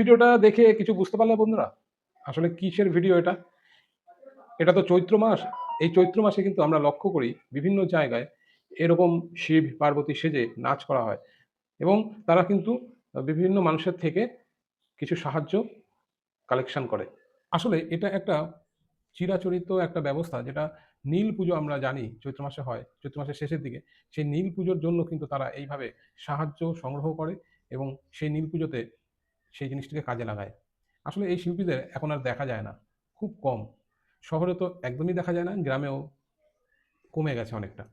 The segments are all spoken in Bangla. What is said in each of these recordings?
ভিডিওটা দেখে কিছু বুঝতে পারলে বন্ধুরা? আসলে কিসের ভিডিও এটা? এটা তো চৈত্র মাস। এই চৈত্র মাসে কিন্তু আমরা লক্ষ্য করি বিভিন্ন জায়গায় এরকম শিব পার্বতী সেজে নাচ করা হয় এবং তারা কিন্তু বিভিন্ন মানুষের থেকে কিছু সাহায্য কালেকশন করে। আসলে এটা একটা চিরাচরিত একটা ব্যবস্থা যেটা নীল পুজো আমরা জানি চৈত্র মাসে হয়, চৈত্র মাসের শেষের দিকে। সেই নীল পুজোর জন্য কিন্তু তারা এইভাবে সাহায্য সংগ্রহ করে এবং সেই নীল পুজোতে সেই জিনিসটিকে কাজে লাগায়। আসলে এই শিল্পীদের এখন আর দেখা যায় না, খুব কম। শহরে তো একদমই দেখা যায় না, গ্রামেও কমে গেছে অনেকটা।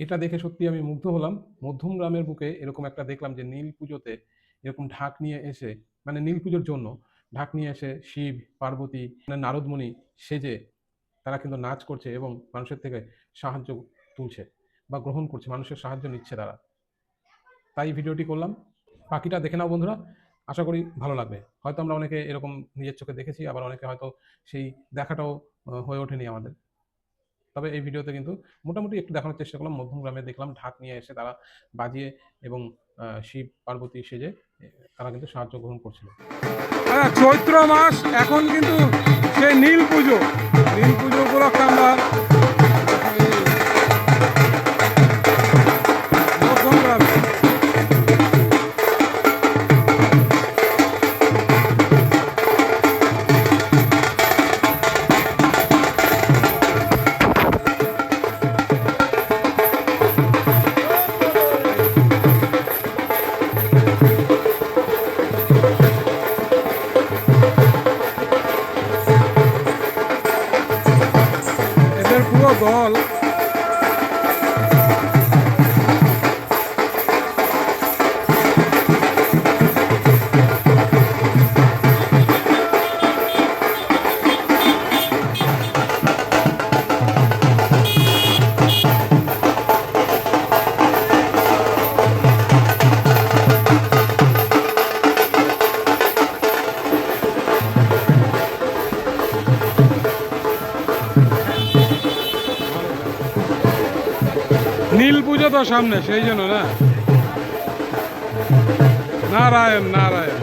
এটা দেখে সত্যি আমি মুগ্ধ হলাম। মধ্যম গ্রামের বুকে এরকম একটা দেখলাম যে নীল পুজোতে এরকম ঢাক নিয়ে এসে মানে নীল পুজোর জন্য ঢাক নিয়ে এসে শিব, পার্বতী মানে নারদমণি সেজে তারা কিন্তু নাচ করছে এবং মানুষের থেকে সাহায্য তুলছে বা গ্রহণ করছে, মানুষের সাহায্য নিচ্ছে তারা। তাই ভিডিওটি করলাম। বাকিটা দেখে নাও বন্ধুরা। আশা করি ভালো লাগবে। হয়তো আমরা অনেকে এরকম নিজের চোখে দেখেছি, আবার অনেকে হয়তো সেই দেখাটাও হয়ে ওঠেনি আমাদের। তবে এই ভিডিওতে কিন্তু মোটামুটি একটু দেখানোর চেষ্টা করলাম। মধ্যম গ্রামে দেখলাম, ঢাক নিয়ে এসে তারা বাজিয়ে এবং শিব পার্বতী সেজে তারা কিন্তু সাহায্য গ্রহণ করছিল। হ্যাঁ চৈত্র মাস, এখন কিন্তু সেই নীল পুজো। নীল পুজো উপলক্ষে আমরা এদের নীল পুজো তো সামনে সেই জন্য না? নারায়ণ নারায়ণ।